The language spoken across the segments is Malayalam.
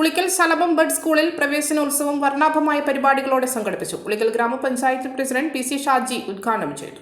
ഉളിക്കൽ ശലഭം ബഡ് സ്കൂളിൽ പ്രവേശനോത്സവം വർണാഭമായ പരിപാടികളോടെ സംഘടിപ്പിച്ചു. ഉളിക്കൽ ഗ്രാമപഞ്ചായത്ത് പ്രസിഡന്റ് പി സി ഷാജി ഉദ്ഘാടനം ചെയ്തു.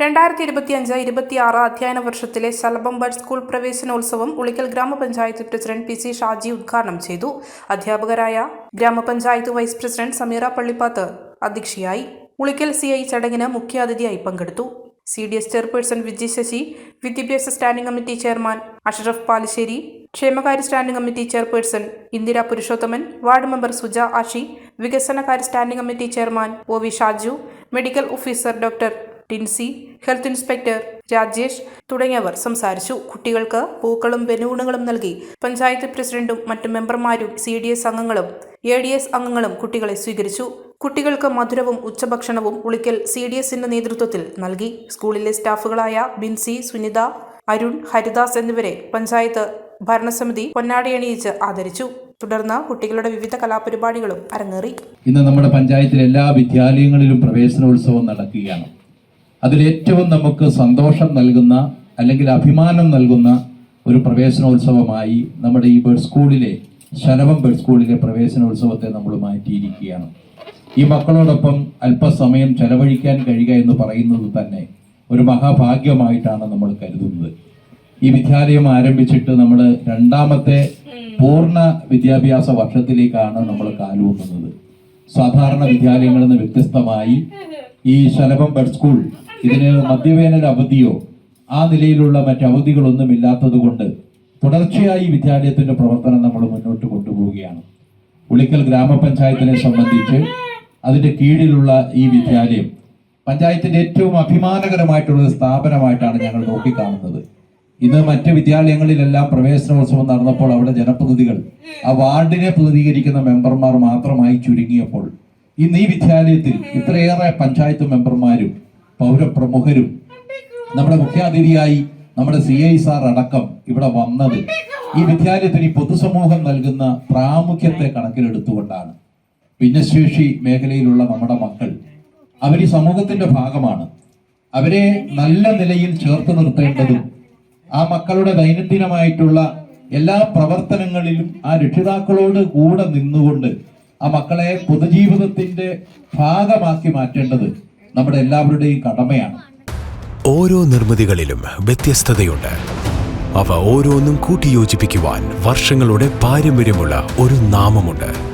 രണ്ടായിരത്തി ഇരുപത്തിയഞ്ച് ഇരുപത്തിയാറ് അധ്യയന വർഷത്തിലെ ശലഭം ബഡ് സ്കൂൾ പ്രവേശനോത്സവം ഉളിക്കൽ ഗ്രാമപഞ്ചായത്ത് പ്രസിഡന്റ് പി സി ഷാജി ഉദ്ഘാടനം ചെയ്തു. അധ്യാപകരായ ഗ്രാമപഞ്ചായത്ത് വൈസ് പ്രസിഡന്റ് സമീറ പള്ളിപ്പാത്ത് അധ്യക്ഷയായി. ഉളിക്കൽ സി ഐ ചടങ്ങിന് മുഖ്യാതിഥിയായി പങ്കെടുത്തു. C D S chairperson Viji Sasi വിദ്യാഭ്യാസ standing committee chairman Ashraf Palassery ക്ഷേമകാര്യ standing committee chairperson Indira Purushothaman ward member Suja Ashi വികസനകാര്യ standing committee chairman O V Shaju medical officer doctor Tincy health inspector Rajesh തുടങ്ങിയവർ സംസാരിച്ചു. കുട്ടികൾക്ക് പൂക്കളും ബലൂണുകളും നൽകി പഞ്ചായത്ത് പ്രസിഡന്റും മറ്റ് മെമ്പർമാരും സി ഡി എസ് അംഗങ്ങളും എ ഡി എസ് അംഗങ്ങളും കുട്ടികളെ സ്വീകരിച്ചു. കുട്ടികൾക്ക് മധുരവും ഉച്ചഭക്ഷണവും ഉളിക്കൽ സി ഡി എസിന്റെ നേതൃത്വത്തിൽ നൽകി. സ്കൂളിലെ സ്റ്റാഫുകളായ ബിൻസി സുനിത അരുൺ ഹരിദാസ് എന്നിവരെ പഞ്ചായത്ത് ഭരണസമിതി പൊന്നാടിയണിയിച്ച് ആദരിച്ചു. തുടർന്ന് കുട്ടികളുടെ വിവിധ കലാപരിപാടികളും അരങ്ങേറി. ഇന്ന് നമ്മുടെ പഞ്ചായത്തിലെ എല്ലാ വിദ്യാലയങ്ങളിലും പ്രവേശനോത്സവം നടക്കുകയാണ്. അതിലേറ്റവും നമുക്ക് സന്തോഷം നൽകുന്ന അല്ലെങ്കിൽ അഭിമാനം നൽകുന്ന ഒരു പ്രവേശനോത്സവമായി നമ്മുടെ ഈ ബേഡ് സ്കൂളിലെ ശലഭം ബേഡ് സ്കൂളിലെ പ്രവേശനോത്സവത്തെ നമ്മൾ മാറ്റിയിരിക്കുകയാണ്. ഈ മക്കളോടൊപ്പം അല്പസമയം ചെലവഴിക്കാൻ കഴിയുക എന്ന് പറയുന്നത് തന്നെ ഒരു മഹാഭാഗ്യമായിട്ടാണ് നമ്മൾ കരുതുന്നത്. ഈ വിദ്യാലയം ആരംഭിച്ചിട്ട് നമ്മൾ രണ്ടാമത്തെ പൂർണ വിദ്യാഭ്യാസ വർഷത്തിലേക്കാണ് നമ്മൾ കാലൂന്നുന്നത് സാധാരണ വിദ്യാലയങ്ങളിൽ നിന്ന് വ്യത്യസ്തമായി ഈ ശലഭം ബഡ് സ്കൂൾ ഇതിന് മദ്യവേനൽ അവധിയോ ആ നിലയിലുള്ള മറ്റ് അവധികളൊന്നും ഇല്ലാത്തത് കൊണ്ട് തുടർച്ചയായി വിദ്യാലയത്തിന്റെ പ്രവർത്തനം നമ്മൾ മുന്നോട്ട് കൊണ്ടുപോവുകയാണ്. ഉളിക്കൽ ഗ്രാമപഞ്ചായത്തിനെ സംബന്ധിച്ച് അതിന്റെ കീഴിലുള്ള ഈ വിദ്യാലയം പഞ്ചായത്തിന്റെ ഏറ്റവും അഭിമാനകരമായിട്ടുള്ള ഒരു സ്ഥാപനമായിട്ടാണ് ഞങ്ങൾ നോക്കിക്കാണുന്നത്. ഇന്ന് മറ്റ് വിദ്യാലയങ്ങളിലെല്ലാം പ്രവേശനോത്സവം നടന്നപ്പോൾ അവിടെ ജനപ്രതിനിധികൾ ആ വാർഡിനെ പ്രതിനിധീകരിക്കുന്ന മെമ്പർമാർ മാത്രമായി ചുരുങ്ങിയപ്പോൾ ഇന്ന് ഈ വിദ്യാലയത്തിൽ ഇത്രയേറെ പഞ്ചായത്ത് മെമ്പർമാരും പൗരപ്രമുഖരും നമ്മുടെ മുഖ്യാതിഥിയായി നമ്മുടെ സി ഐ സാർ അടക്കം ഇവിടെ വന്നത് ഈ വിദ്യാലയത്തിന് ഈ പൊതുസമൂഹം നൽകുന്ന പ്രാമുഖ്യത്തെ കണക്കിലെടുത്തുകൊണ്ടാണ്. ഭിന്നശേഷി മേഖലയിലുള്ള നമ്മുടെ മക്കൾ അവർ ഈ സമൂഹത്തിന്റെ ഭാഗമാണ്. അവരെ നല്ല നിലയിൽ ചേർത്ത് നിർത്തേണ്ടതും ആ മക്കളുടെ ദൈനംദിനമായിട്ടുള്ള എല്ലാ പ്രവർത്തനങ്ങളിലും ആ രക്ഷിതാക്കളോട് കൂടെ നിന്നുകൊണ്ട് ആ മക്കളെ പൊതുജീവിതത്തിന്റെ ഭാഗമാക്കി മാറ്റേണ്ടത് നമ്മുടെ എല്ലാവരുടെയും കടമയാണ്. ഓരോ നിർമ്മിതികളിലും വ്യത്യസ്തതയുണ്ട്. അവ ഓരോന്നും കൂട്ടിയോജിപ്പിക്കുവാൻ വർഷങ്ങളുടെ പാരമ്പര്യമുള്ള ഒരു നാമമുണ്ട്.